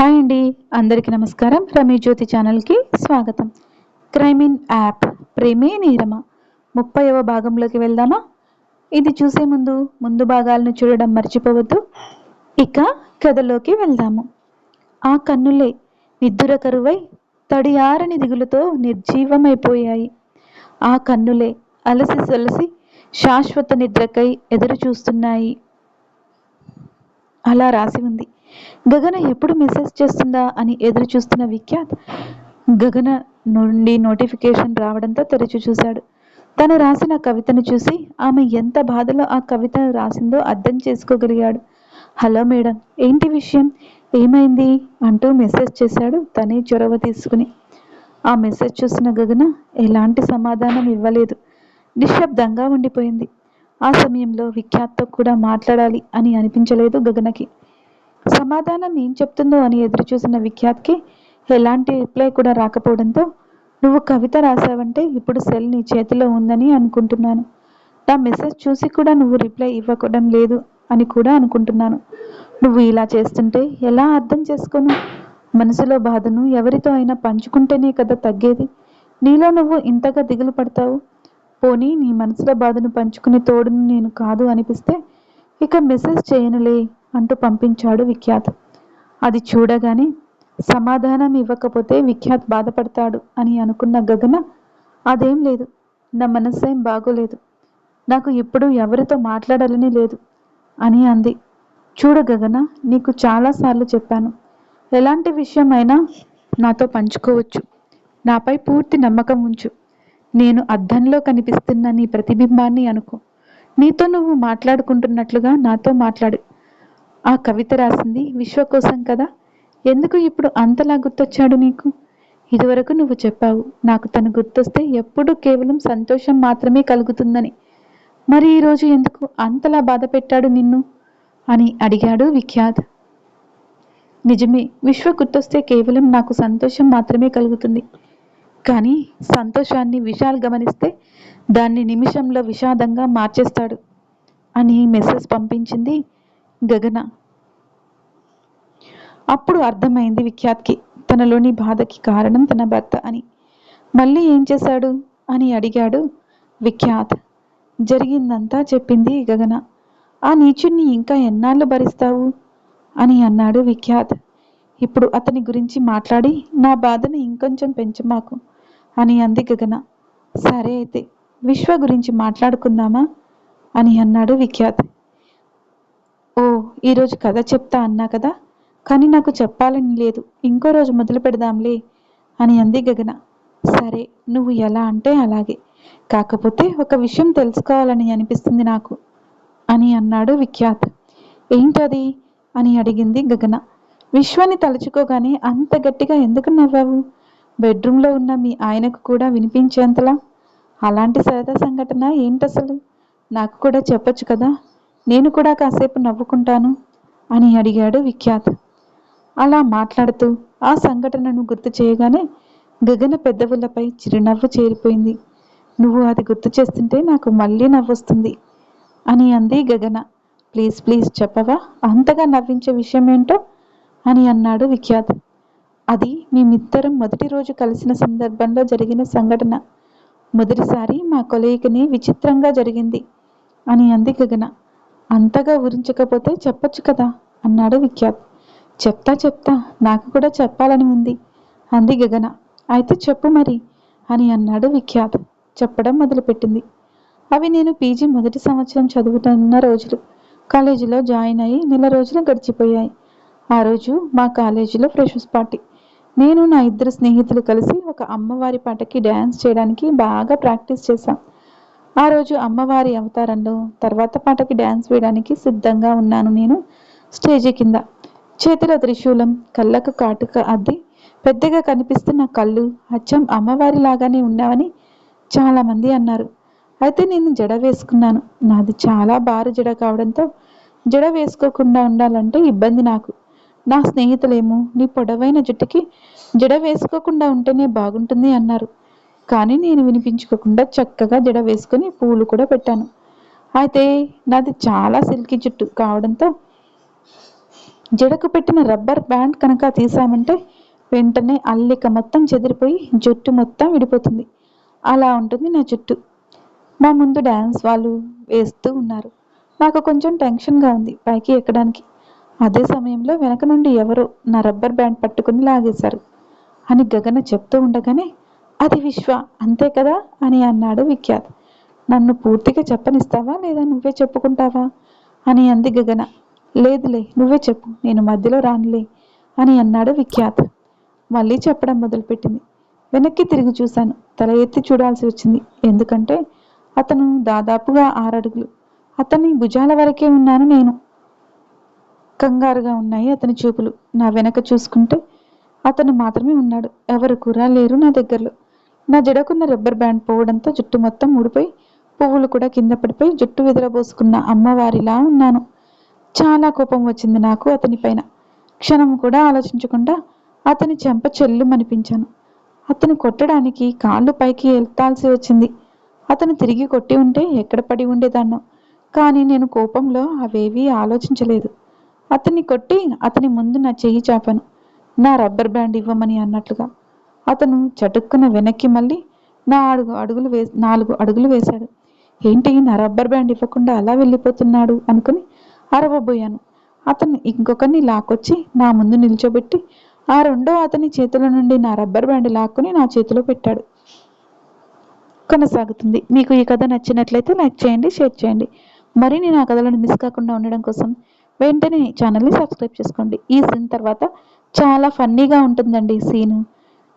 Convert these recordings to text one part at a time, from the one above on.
Hi అండి. అందరికీ నమస్కారం. రమీ జ్యోతి ఛానల్కి స్వాగతం. క్రైమిన్ యాప్ ప్రేమే నీరమ. ముప్పైవ భాగంలోకి వెళ్దామా? ఇది చూసే ముందు ముందు భాగాలను చూడడం మర్చిపోవద్దు. ఇక కథలోకి వెళ్దాము. ఆ కన్నులే నిద్దుర కరువై తడియారని దిగులతో నిర్జీవమైపోయాయి. ఆ కన్నులే అలసి సొలసి శాశ్వత నిద్రకై ఎదురు చూస్తున్నాయి అలా రాసి ఉంది. గగన ఎప్పుడు మెసేజ్ చేస్తుందా అని ఎదురు చూస్తున్న విఖ్యాత్ గగన నుండి నోటిఫికేషన్ రావడంతో తెరిచి చూశాడు. తను రాసిన కవితను చూసి ఆమె ఎంత బాధలో ఆ కవితను రాసిందో అర్థం చేసుకోగలిగాడు. హలో మేడం ఏంటి విషయం? ఏమైంది? అంటూ మెసేజ్ చేశాడు తనే చొరవ తీసుకుని. ఆ మెసేజ్ చూసిన గగన ఎలాంటి సమాధానం ఇవ్వలేదు. నిశ్శబ్దంగా ఉండిపోయింది. ఆ సమయంలో విఖ్యాత్తో కూడా మాట్లాడాలి అని అనిపించలేదు గగనకి. సమాధానం ఏం చెప్తుందో అని ఎదురుచూసిన విఖ్యాత్కి ఎలాంటి రిప్లై కూడా రాకపోవడంతో నువ్వు కవిత రాసావంటే ఇప్పుడు సెల్ నీ చేతిలో ఉందని అనుకుంటున్నాను. నా మెసేజ్ చూసి కూడా నువ్వు రిప్లై ఇవ్వకడం లేదు అని కూడా అనుకుంటున్నాను. నువ్వు ఇలా చేస్తుంటే ఎలా అర్థం చేసుకోను? మనసులో బాధను ఎవరితో అయినా పంచుకుంటేనే కదా తగ్గేది? నీలో నువ్వు ఇంతగా దిగులు పడతావు? పోనీ నీ మనసులో బాధను పంచుకునే తోడును నేను కాదు అనిపిస్తే ఇక మెసేజ్ చేయనులే. అంటూ పంపించాడు విఖ్యాత్. అది చూడగానే సమాధానం ఇవ్వకపోతే విఖ్యాత్ బాధపడతాడు అని అనుకున్న గగన అదేం లేదు నా మనస్సేం బాగోలేదు నాకు ఇప్పుడు ఎవరితో మాట్లాడాలని లేదు అని అంది. చూడు గగన నీకు చాలాసార్లు చెప్పాను ఎలాంటి విషయం అయినా నాతో పంచుకోవచ్చు నాపై పూర్తి నమ్మకం ఉంచు నేను అద్దంలో కనిపిస్తున్న నీ ప్రతిబింబాన్ని అనుకో నీతో నువ్వు మాట్లాడుకుంటున్నట్లుగా నాతో మాట్లాడు ఆ కవిత రాసింది విశ్వ కోసం కదా? ఎందుకు ఇప్పుడు అంతలా గుర్తొచ్చాడు నీకు? ఇదివరకు నువ్వు చెప్పావు నాకు తను గుర్తొస్తే ఎప్పుడూ కేవలం సంతోషం మాత్రమే కలుగుతుందని. మరి ఈరోజు ఎందుకు అంతలా బాధ పెట్టాడు నిన్ను? అని అడిగాడు విఖ్యాత్. నిజమే విశ్వ గుర్తొస్తే కేవలం నాకు సంతోషం మాత్రమే కలుగుతుంది. కానీ సంతోషాన్ని విశాల్ గమనిస్తే దాన్ని నిమిషంలో విషాదంగా మార్చేస్తాడు. అని మెసేజ్ పంపించింది గగన. అప్పుడు అర్థమైంది విఖ్యాత్కి తనలోని బాధకి కారణం తన భర్త అని. మళ్ళీ ఏం చేశాడు? అని అడిగాడు విఖ్యాత్. జరిగిందంతా చెప్పింది గగన. ఆ నీచుణ్ణి ఇంకా ఎన్నాళ్ళు భరిస్తావు? అని అన్నాడు విఖ్యాత్. ఇప్పుడు అతని గురించి మాట్లాడి నా బాధను ఇంకొంచెం పెంచమాకు అని అంది గగన. సరే అయితే విశ్వ గురించి మాట్లాడుకుందామా? అని అన్నాడు విఖ్యాత్. ఓ ఈరోజు కథ చెప్తా అన్నా కదా? కానీ నాకు చెప్పాలని లేదు. ఇంకో రోజు మొదలు పెడదాంలే అని అంది గగన. సరే నువ్వు ఎలా అంటే అలాగే. కాకపోతే ఒక విషయం తెలుసుకోవాలని అనిపిస్తుంది నాకు అని అన్నాడు విఖ్యాత్. ఏంటది? అని అడిగింది గగన. విశ్వాన్ని తలుచుకోగానే అంత గట్టిగా ఎందుకు నవ్వావు? బెడ్రూమ్లో ఉన్న మీ ఆయనకు కూడా వినిపించేంతలా? అలాంటి సరదా సంఘటన ఏంటసలు? నాకు కూడా చెప్పొచ్చు కదా? నేను కూడా కాసేపు నవ్వుకుంటాను అని అడిగాడు విఖ్యాత్. అలా మాట్లాడుతూ ఆ సంఘటనను గుర్తు చేయగానే గగన పెద్దవులపై చిరునవ్వు చేరిపోయింది. నువ్వు అది గుర్తు చేస్తుంటే నాకు మళ్ళీ నవ్వొస్తుంది అని అంది గగన. ప్లీజ్ ప్లీజ్ చెప్పవా? అంతగా నవ్వించే విషయం ఏంటో అని అన్నాడు విఖ్యాత్. అది మేమిద్దరం మొదటి రోజు కలిసిన సందర్భంలో జరిగిన సంఘటన. మొదటిసారి మా కొలయికని విచిత్రంగా జరిగింది అని అంది గగన. అంతగా ఊరించకపోతే చెప్పొచ్చు కదా? అన్నాడు విఖ్యాత్. చెప్తా చెప్తా. నాకు కూడా చెప్పాలని ఉంది. అంది గగన. అయితే చెప్పు మరి అని అన్నాడు విఖ్యాత్. చెప్పడం మొదలుపెట్టింది. అవి నేను పీజీ మొదటి సంవత్సరం చదువుతున్న రోజులు. కాలేజీలో జాయిన్ అయ్యి నెల రోజులు గడిచిపోయాయి. ఆ రోజు మా కాలేజీలో ఫ్రెషర్స్ పార్టీ. నేను నా ఇద్దరు స్నేహితులు కలిసి ఒక అమ్మవారి పాటకి డ్యాన్స్ చేయడానికి బాగా ప్రాక్టీస్ చేశాం. ఆ రోజు అమ్మవారి అవతారంలో తర్వాత పాటకి డ్యాన్స్ వేయడానికి సిద్ధంగా ఉన్నాను నేను. స్టేజీ కింద చేతిలో త్రిశూలం కళ్ళకు కాటుక అద్ది పెద్దగా కనిపిస్తున్న కళ్ళు అచ్చం అమ్మవారి లాగానే ఉన్నావని చాలామంది అన్నారు. అయితే నేను జడ వేసుకున్నాను. నాది చాలా బారు జడ కావడంతో జడ వేసుకోకుండా ఉండాలంటే ఇబ్బంది నాకు. నా స్నేహితులేమో నీ పొడవైన జుట్టుకి జడ వేసుకోకుండా ఉంటేనే బాగుంటుంది అన్నారు. కానీ నేను వినిపించుకోకుండా చక్కగా జడ వేసుకొని పూలు కూడా పెట్టాను. అయితే నాది చాలా సిల్కీ జుట్టు కావడంతో జడకు పెట్టిన రబ్బర్ బ్యాండ్ కనుక తీసామంటే వెంటనే అల్లిక మొత్తం చెదిరిపోయి జుట్టు మొత్తం విడిపోతుంది. అలా ఉంటుంది నా జుట్టు. మా ముందు డ్యాన్స్ వాళ్ళు వేస్తూ ఉన్నారు. నాకు కొంచెం టెన్షన్గా ఉంది పైకి ఎక్కడానికి. అదే సమయంలో వెనక నుండి ఎవరో నా రబ్బర్ బ్యాండ్ పట్టుకుని లాగేశారు. అని గగన చెప్తూ ఉండగానే అది విశ్వ అంతే కదా? అని అన్నాడు విఖ్యాత్. నన్ను పూర్తిగా చెప్పనిస్తావా లేదా నువ్వే చెప్పుకుంటావా? అని అంది గగన. లేదులే నువ్వే చెప్పు నేను మధ్యలో రానులే అని అన్నాడు విఖ్యాత్. మళ్ళీ చెప్పడం మొదలుపెట్టింది. వెనక్కి తిరిగి చూశాను. తల ఎత్తి చూడాల్సి వచ్చింది. ఎందుకంటే అతను దాదాపుగా ఆరడుగులు అతని భుజాల వరకే ఉన్నాను నేను. కంగారుగా ఉన్నాయి అతని చూపులు. నా వెనక చూసుకుంటే అతను మాత్రమే ఉన్నాడు. ఎవరు కూడా లేరు నా దగ్గరలో. నా జడకున్న రబ్బర్ బ్యాండ్ పోవడంతో జుట్టు మొత్తం ఊడిపోయి పువ్వులు కూడా కింద పడిపోయి జుట్టు విదరబోసుకున్న అమ్మవారిలా ఉన్నాను. చాలా కోపం వచ్చింది నాకు అతనిపైన క్షణం కూడా ఆలోచించకుండా అతని చెంప చెల్లుమనిపించాను. అతను కొట్టడానికి కాళ్ళు పైకి ఎత్తాల్సి వచ్చింది. అతను తిరిగి కొట్టి ఉంటే ఎక్కడ పడి ఉండేదాన్నో కానీ నేను కోపంలో అవేవీ ఆలోచించలేదు. అతన్ని కొట్టి అతని ముందు నా చెయ్యి చాపాను. నా రబ్బర్ బ్యాండ్ ఇవ్వమని అన్నట్లుగా. అతను చటుక్కున వెనక్కి మళ్ళీ నా అడుగు అడుగులు వే నాలుగు అడుగులు వేశాడు. ఏంటి నా రబ్బర్ బ్యాండ్ ఇవ్వకుండా అలా వెళ్ళిపోతున్నాడు అనుకుని అరవబోయాను. అతను ఇంకొకరిని లాక్కొచ్చి నా ముందు నిల్చోబెట్టి ఆ రెండో అతని చేతుల నుండి నా రబ్బర్ బ్యాండ్ లాక్కుని నా చేతిలో పెట్టాడు. కొనసాగుతుంది. మీకు ఈ కథ నచ్చినట్లయితే లైక్ చేయండి షేర్ చేయండి. మరిన్ని నా కథలను మిస్ కాకుండా ఉండడం కోసం వెంటనే ఛానల్ని సబ్స్క్రైబ్ చేసుకోండి. ఈ సీన్ తర్వాత చాలా ఫన్నీగా ఉంటుందండి ఈ సీను.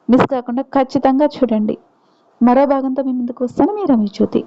మిస్ కాకుండా ఖచ్చితంగా చూడండి. మరో భాగంతో మీ ముందుకు వస్తాను మీ రమేష్ జ్యోతి.